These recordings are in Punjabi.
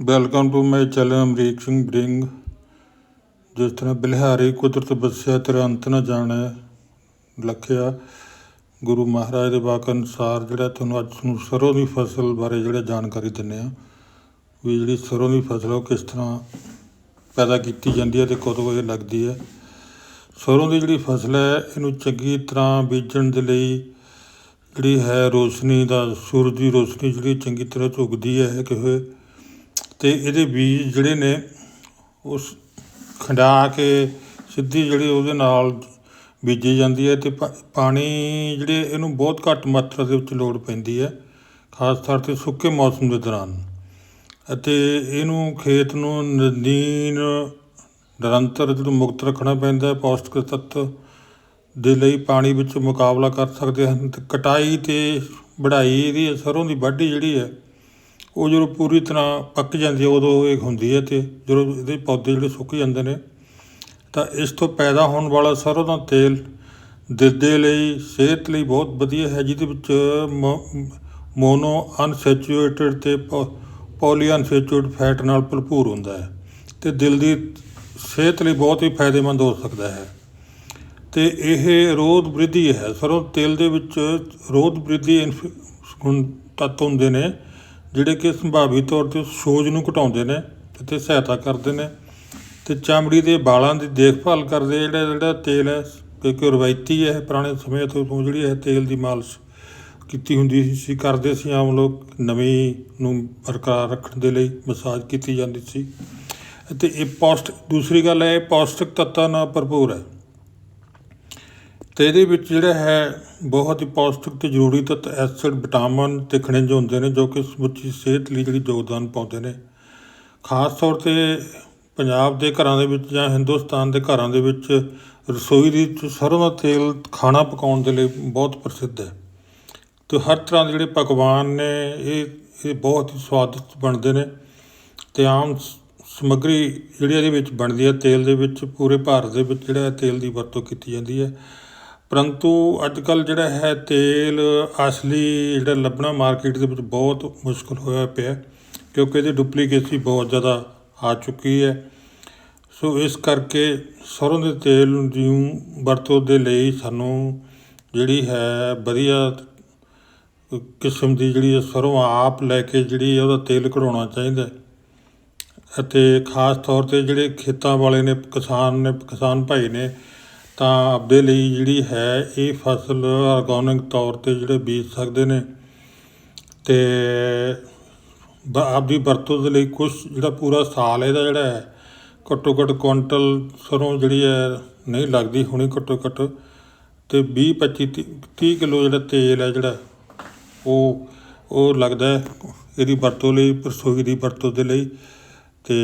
Welcome to my channel Amrik Singh bring ਜਿਸ ਤਰ੍ਹਾਂ ਬਿਲਹਾਰੀ ਕੁਦਰਤ ਬਸਿਆ ਤੇਰਾ ਅੰਤ ਨਾ ਜਾਣੈ, ਲਖਿਆ। ਗੁਰੂ ਮਹਾਰਾਜ ਦੇ ਵਾਕ ਅਨੁਸਾਰ ਜਿਹੜਾ ਤੁਹਾਨੂੰ ਅੱਜ ਨੂੰ ਸਰੋਂ ਦੀ ਫਸਲ ਬਾਰੇ ਜਿਹੜਾ ਜਾਣਕਾਰੀ ਦਿੰਦੇ ਆ ਵੀ ਜਿਹੜੀ ਸਰੋਂ ਦੀ ਫਸਲ ਉਹ ਕਿਸ ਤਰ੍ਹਾਂ ਪੈਦਾ ਕੀਤੀ ਜਾਂਦੀ ਹੈ ਤੇ ਕਦੋਂ ਇਹ ਲੱਗਦੀ ਹੈ। ਸਰੋਂ ਦੀ ਜਿਹੜੀ ਫਸਲ ਹੈ, ਇਹਨੂੰ ਚੰਗੀ ਤਰ੍ਹਾਂ ਬੀਜਣ ਦੇ ਲਈ ਜਿਹੜੀ ਹੈ ਰੋਸ਼ਨੀ ਦਾ, ਸੂਰਜ ਦੀ ਰੋਸ਼ਨੀ ਜਿਹੜੀ ਚੰਗੀ ਤਰ੍ਹਾਂ ਝੁਕਦੀ ਹੈ ਕਿ ਹੋਏ ਅਤੇ ਇਹਦੇ ਬੀਜ ਜਿਹੜੇ ਨੇ, ਉਸ ਖੰਡਾ ਕੇ ਸਿੱਧੀ ਜਿਹੜੀ ਉਹਦੇ ਨਾਲ ਬੀਜੀ ਜਾਂਦੀ ਹੈ ਅਤੇ ਪਾ- ਪਾਣੀ ਜਿਹੜੇ ਇਹਨੂੰ ਬਹੁਤ ਘੱਟ ਮਾਤਰਾ ਦੇ ਵਿੱਚ ਲੋੜ ਪੈਂਦੀ ਹੈ, ਖਾਸ ਤੌਰ ਤੇ ਸੁੱਕੇ ਮੌਸਮ ਦੇ ਦੌਰਾਨ। ਅਤੇ ਇਹਨੂੰ ਖੇਤ ਨੂੰ ਨਦੀਨ ਨਿਰੰਤਰ ਜਦੋਂ ਮੁਕਤ ਰੱਖਣਾ ਪੈਂਦਾ ਪੌਸ਼ਟਿਕ ਤੱਤ ਦੇ ਲਈ ਪਾਣੀ ਵਿੱਚ ਮੁਕਾਬਲਾ ਕਰ ਸਕਦੇ ਹਨ ਤੇ ਕਟਾਈ ਤੇ ਵਢਾਈ ਇਹਦੀ ਸਰੋਂ ਦੀ ਵਾਢੀ ਜਿਹੜੀ ਹੈ ਉਹ ਜਦੋਂ ਪੂਰੀ ਤਰ੍ਹਾਂ ਪੱਕ ਜਾਂਦੀ ਹੈ, ਉਦੋਂ ਇਹ ਹੁੰਦੀ ਹੈ ਅਤੇ ਜਦੋਂ ਇਹਦੇ ਪੌਦੇ ਜਿਹੜੇ ਸੁੱਕ ਜਾਂਦੇ ਨੇ, ਤਾਂ ਇਸ ਤੋਂ ਪੈਦਾ ਹੋਣ ਵਾਲਾ ਸਰੋਂ ਦਾ ਤੇਲ ਦਿਲ ਦੇ ਲਈ, ਸਿਹਤ ਲਈ ਬਹੁਤ ਵਧੀਆ ਹੈ, ਜਿਹਦੇ ਵਿੱਚ ਮੋਨੋ ਅਨਸੈਚੂਰੇਟਡ ਤੇ ਪੋਲੀ ਅਨਸੈਚੂਰੇਟਡ ਫੈਟ ਨਾਲ ਭਰਪੂਰ ਹੁੰਦਾ ਹੈ ਤੇ ਦਿਲ ਦੀ ਸਿਹਤ ਲਈ ਬਹੁਤ ਹੀ ਫਾਇਦੇਮੰਦ ਹੋ ਸਕਦਾ ਹੈ। ਤੇ ਇਹ ਰੋਧ ਵ੍ਰਿਧੀ ਹੈ, ਸਰੋਂ ਤੇਲ ਦੇ ਵਿੱਚ ਰੋਧ ਵ੍ਰਿਧੀ ਇਨਫ- ਗੁਣ ਤੱਤ ਹੁੰਦੇ ਨੇ ਜਿਹੜੇ ਕਿ ਸੰਭਾਵੀ ਤੌਰ ਤੇ ਸੋਜ ਨੂੰ ਘਟਾਉਂਦੇ ਨੇ ਤੇ ਸਹਾਇਤਾ ਕਰਦੇ ਨੇ ਤੇ ਚਮੜੀ ਦੇ ਵਾਲਾਂ ਦੀ ਦੇਖਭਾਲ ਕਰਦੇ ਜਿਹੜਾ ਜਿਹੜਾ ਤੇਲ ਹੈ ਕਿਉਂਕਿ ਰਵਾਇਤੀ ਹੈ, ਪੁਰਾਣੇ ਸਮੇਂ ਤੋਂ ਜਿਹੜੀ ਹੈ ਤੇਲ ਦੀ ਮਾਲਿਸ਼ ਕੀਤੀ ਹੁੰਦੀ ਸੀ, ਕਰਦੇ ਸੀ ਆਮ ਲੋਕ ਨਵੀਂ ਨੂੰ ਬਰਕਰਾਰ ਰੱਖਣ ਦੇ ਲਈ ਮਸਾਜ ਕੀਤੀ ਜਾਂਦੀ ਸੀ। ਅਤੇ ਇਹ ਪੌਸ਼ਟ ਦੂਸਰੀ ਗੱਲ ਹੈ, ਇਹ ਪੌਸ਼ਟਿਕ ਤੱਤਾਂ ਨਾਲ ਭਰਪੂਰ ਹੈ। ਅਤੇ ਇਹਦੇ ਵਿੱਚ ਜਿਹੜਾ ਹੈ ਬਹੁਤ ਹੀ ਪੌਸ਼ਟਿਕ ਅਤੇ ਜ਼ਰੂਰੀ ਤੱਤ ਐਸਿਡ, ਵਿਟਾਮਿਨ ਅਤੇ ਖਣਿਜ ਹੁੰਦੇ ਨੇ ਜੋ ਕਿ ਸਮੁੱਚੀ ਸਿਹਤ ਲਈ ਜਿਹੜੀ ਯੋਗਦਾਨ ਪਾਉਂਦੇ ਨੇ। ਖਾਸ ਤੌਰ ਤੇ ਪੰਜਾਬ ਦੇ ਘਰਾਂ ਦੇ ਵਿੱਚ ਜਾਂ ਹਿੰਦੁਸਤਾਨ ਦੇ ਘਰਾਂ ਦੇ ਵਿੱਚ ਰਸੋਈ ਦੇ ਵਿੱਚ ਸਰੋਂ ਦਾ ਤੇਲ ਖਾਣਾ ਪਕਾਉਣ ਦੇ ਲਈ ਬਹੁਤ ਪ੍ਰਸਿੱਧ ਹੈ। ਅਤੇ ਹਰ ਤਰ੍ਹਾਂ ਦੇ ਜਿਹੜੇ ਪਕਵਾਨ ਨੇ, ਇਹ ਇਹ ਬਹੁਤ ਹੀ ਸਵਾਦਿਸ਼ਟ ਬਣਦੇ ਨੇ ਅਤੇ ਆਮ ਸਮੱਗਰੀ ਜਿਹੜੀ ਇਹਦੇ ਵਿੱਚ ਬਣਦੀ ਹੈ, ਤੇਲ ਦੇ ਵਿੱਚ ਪੂਰੇ ਭਾਰਤ ਦੇ ਵਿੱਚ ਜਿਹੜਾ ਹੈ, ਤੇਲ ਦੀ ਵਰਤੋਂ ਕੀਤੀ ਜਾਂਦੀ ਹੈ। ਪਰੰਤੂ ਅੱਜ ਕੱਲ੍ਹ ਜਿਹੜਾ ਹੈ ਤੇਲ ਅਸਲੀ ਜਿਹੜਾ ਲੱਭਣਾ ਮਾਰਕੀਟ ਦੇ ਵਿੱਚ ਬਹੁਤ ਮੁਸ਼ਕਲ ਹੋਇਆ ਪਿਆ ਕਿਉਂਕਿ ਇਹਦੀ ਡੁਪਲੀਕੇਸੀ ਬਹੁਤ ਜ਼ਿਆਦਾ ਆ ਚੁੱਕੀ ਹੈ। ਸੋ ਇਸ ਕਰਕੇ ਸਰੋਂ ਦੇ ਤੇਲ ਦੀ ਵਰਤੋਂ ਦੇ ਲਈ ਸਾਨੂੰ ਜਿਹੜੀ ਹੈ ਵਧੀਆ ਕਿਸਮ ਦੀ ਜਿਹੜੀ ਹੈ ਸਰੋਂ ਆਪ ਲੈ ਕੇ ਜਿਹੜੀ ਉਹਦਾ ਤੇਲ ਕਢਾਉਣਾ ਚਾਹੀਦਾ ਅਤੇ ਖਾਸ ਤੌਰ ਤੇ ਜਿਹੜੇ ਖੇਤਾਂ ਵਾਲੇ ਨੇ, ਕਿਸਾਨ ਨੇ, ਕਿਸਾਨ ਭਾਈ ਨੇ ਤਾਂ ਆਪਦੇ ਲਈ ਜਿਹੜੀ ਹੈ ਇਹ ਫਸਲ ਆਰਗੈਨਿਕ ਤੌਰ ਤੇ ਜਿਹੜੇ ਬੀਜ ਸਕਦੇ ਨੇ ਤੇ ਆਪਦੀ ਵਰਤੋਂ ਦੇ ਲਈ ਕੁਝ ਜਿਹੜਾ ਪੂਰਾ ਸਾਲ ਇਹਦਾ ਜਿਹੜਾ ਹੈ, ਘੱਟੋ ਘੱਟ ਕੁਇੰਟਲ ਸਰੋਂ ਜਿਹੜੀ ਹੈ ਨਹੀਂ ਲੱਗਦੀ, ਹੋਣੀ ਘੱਟੋ ਘੱਟ ਤੇ 20 25 30 ਕਿਲੋ ਜਿਹੜਾ ਤੇਲ ਹੈ ਜਿਹੜਾ, ਉਹ ਉਹ ਲੱਗਦਾ ਇਹਦੀ ਵਰਤੋਂ ਲਈ, ਰਸੋਈ ਦੀ ਵਰਤੋਂ ਦੇ ਲਈ ਤੇ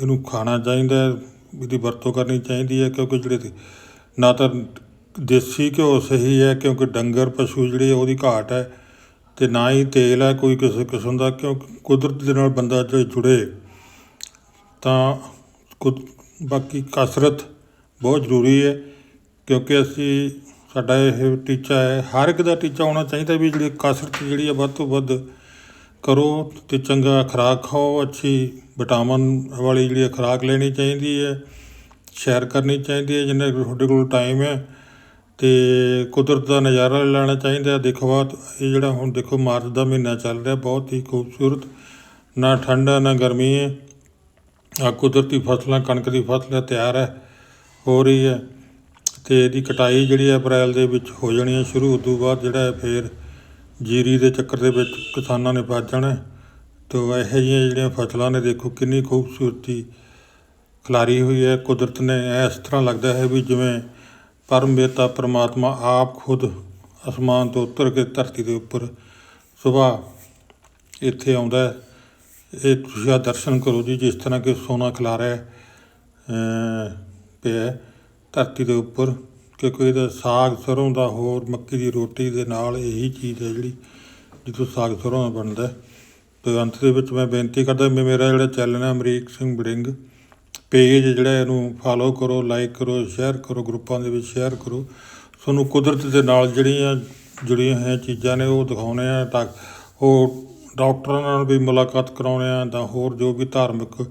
ਇਹਨੂੰ ਖਾਣਾ ਚਾਹੀਦਾ ਹੈ, ਇਹਦੀ ਵਰਤੋਂ ਕਰਨੀ ਚਾਹੀਦੀ ਹੈ ਕਿਉਂਕਿ ਜਿਹੜੇ ਨਾ ਤਾਂ ਦੇਸੀ ਘਿਓ ਸਹੀ ਹੈ ਕਿਉਂਕਿ ਡੰਗਰ ਪਸ਼ੂ ਜਿਹੜੇ ਉਹਦੀ ਘਾਟ ਹੈ ਤੇ ਨਾ ਹੀ ਤੇਲ ਹੈ ਕੋਈ ਕਿਸੇ ਕਿਸਮ ਦਾ ਕਿਉਂਕਿ ਕੁਦਰਤ ਦੇ ਨਾਲ ਬੰਦਾ ਜੇ ਜੁੜੇ ਤਾਂ ਕੁਦ ਬਾਕੀ ਕਸਰਤ ਬਹੁਤ ਜ਼ਰੂਰੀ ਹੈ ਕਿਉਂਕਿ ਅਸੀਂ ਸਾਡਾ ਇਹ ਟੀਚਾ ਹੈ ਹਰ ਇੱਕ ਦਾ ਟੀਚਾ ਹੋਣਾ ਚਾਹੀਦਾ ਵੀ ਜਿਹੜੀ ਕਸਰਤ ਜਿਹੜੀ ਹੈ ਵੱਧ ਤੋਂ ਵੱਧ ਕਰੋ ਅਤੇ ਚੰਗਾ ਖੁਰਾਕ ਖਾਓ ਅੱਛੀ ਵਿਟਾਮਿਨ ਵਾਲੀ ਜਿਹੜੀ ਖੁਰਾਕ ਲੈਣੀ ਚਾਹੀਦੀ ਹੈ ਸੈਰ ਕਰਨੀ ਚਾਹੀਦੀ ਹੈ ਜਿੰਨਾ ਕੁ ਤੁਹਾਡੇ ਕੋਲ ਟਾਈਮ ਹੈ ਅਤੇ ਕੁਦਰਤ ਦਾ ਨਜ਼ਾਰਾ ਲੈਣਾ ਚਾਹੀਦਾ ਦੇਖੋ ਬਾਤ ਇਹ ਜਿਹੜਾ ਹੁਣ ਦੇਖੋ ਮਾਰਚ ਦਾ ਮਹੀਨਾ ਚੱਲ ਰਿਹਾ ਬਹੁਤ ਹੀ ਖੂਬਸੂਰਤ ਨਾ ਠੰਡ ਹੈ ਨਾ ਗਰਮੀ ਹੈ। ਆ ਕੁਦਰਤੀ ਫਸਲਾਂ ਕਣਕ ਦੀ ਫਸਲ ਹੈ, ਤਿਆਰ ਹੈ ਹੋ ਰਹੀ ਹੈ ਤੇ ਇਹਦੀ ਕਟਾਈ ਜਿਹੜੀ ਹੈ ਅਪ੍ਰੈਲ ਦੇ ਵਿੱਚ ਹੋ ਜਾਣੀ ਹੈ ਸ਼ੁਰੂ ਤੋਂ ਬਾਅਦ ਜਿਹੜਾ ਹੈ ਫੇਰ ਜੀਰੀ ਦੇ ਚੱਕਰ ਦੇ ਵਿੱਚ ਕਿਸਾਨਾਂ ਨੇ ਵੱਜ ਜਾਣਾ ਹੈ। ਇਹੋ ਜਿਹੀਆਂ ਜਿਹੜੀਆਂ ਫਸਲਾਂ ਨੇ, ਦੇਖੋ ਕਿੰਨੀ ਖੂਬਸੂਰਤੀ ਖਿਲਾਰੀ ਹੋਈ ਹੈ, ਕੁਦਰਤ ਨੇ ਇਸ ਤਰ੍ਹਾਂ ਲੱਗਦਾ ਹੈ ਵੀ ਜਿਵੇਂ ਪਰਮ ਪਿਤਾ ਪਰਮਾਤਮਾ ਆਪ ਖੁਦ ਅਸਮਾਨ ਤੋਂ ਉਤਰ ਕੇ ਧਰਤੀ ਦੇ ਉੱਪਰ ਸੁਬਾਹ ਇੱਥੇ ਆਉਂਦਾ ਹੈ ਇਹ ਤੁਸੀਂ ਆ ਦਰਸ਼ਨ ਕਰੋ ਜੀ, ਜਿਸ ਤਰ੍ਹਾਂ ਕਿ ਸੋਨਾ ਖਿਲਾਰਿਆ ਪਿਆ ਧਰਤੀ ਦੇ ਉੱਪਰ ਕਿਉਂਕਿ ਇਹਦਾ ਸਾਗ ਸਰੋਂ ਦਾ ਹੋਰ ਮੱਕੀ ਦੀ ਰੋਟੀ ਦੇ ਨਾਲ ਇਹੀ ਚੀਜ਼ ਹੈ ਜਿਹੜੀ ਜਿੱਥੋਂ ਸਾਗ ਸਰੋਂ ਦਾ ਬਣਦਾ ਹੈ। ਤੇ ਅੰਤ ਦੇ ਵਿੱਚ ਮੈਂ ਬੇਨਤੀ ਕਰਦਾ ਵੀ ਮੇਰਾ ਜਿਹੜਾ ਚੈਨਲ ਹੈ ਅਮਰੀਕ ਸਿੰਘ ਬੜਿੰਗ ਪੇਜ ਜਿਹੜਾ ਇਹਨੂੰ ਫਾਲੋ ਕਰੋ ਲਾਈਕ ਕਰੋ ਸ਼ੇਅਰ ਕਰੋ, ਗਰੁੱਪਾਂ ਦੇ ਵਿੱਚ ਸ਼ੇਅਰ ਕਰੋ ਤੁਹਾਨੂੰ ਕੁਦਰਤ ਦੇ ਨਾਲ ਜਿਹੜੀਆਂ, ਜੁੜੀਆਂ ਹੋਈਆਂ ਚੀਜ਼ਾਂ ਨੇ ਉਹ ਦਿਖਾਉਣੇ ਆ ਤਾਂ ਉਹ ਡਾਕਟਰਾਂ ਨਾਲ ਵੀ ਮੁਲਾਕਾਤ ਕਰਾਉਂਦੇ ਆ ਤਾਂ ਹੋਰ ਜੋ ਵੀ ਧਾਰਮਿਕ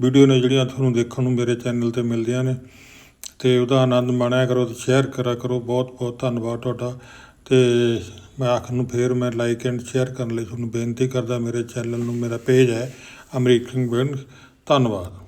ਵੀਡੀਓ ਨੇ ਜਿਹੜੀਆਂ ਤੁਹਾਨੂੰ ਦੇਖਣ ਨੂੰ ਮੇਰੇ ਚੈਨਲ ਤੇ ਮਿਲਦੀਆਂ ਨੇ ਅਤੇ ਉਹਦਾ ਆਨੰਦ ਮਾਣਿਆ ਕਰੋ ਅਤੇ ਸ਼ੇਅਰ ਕਰਿਆ ਕਰੋ। ਬਹੁਤ ਬਹੁਤ ਧੰਨਵਾਦ ਤੁਹਾਡਾ। ਅਤੇ ਮੈਂ ਆਖਰ ਨੂੰ ਫੇਰ ਮੈਂ ਲਾਈਕ ਐਂਡ ਸ਼ੇਅਰ ਕਰਨ ਲਈ ਤੁਹਾਨੂੰ ਬੇਨਤੀ ਕਰਦਾ। ਮੇਰੇ ਚੈਨਲ ਨੂੰ ਮੇਰਾ ਪੇਜ ਹੈ ਅਮਰੀਕ ਸਿੰਘ ਬਿੰਦ ਧੰਨਵਾਦ।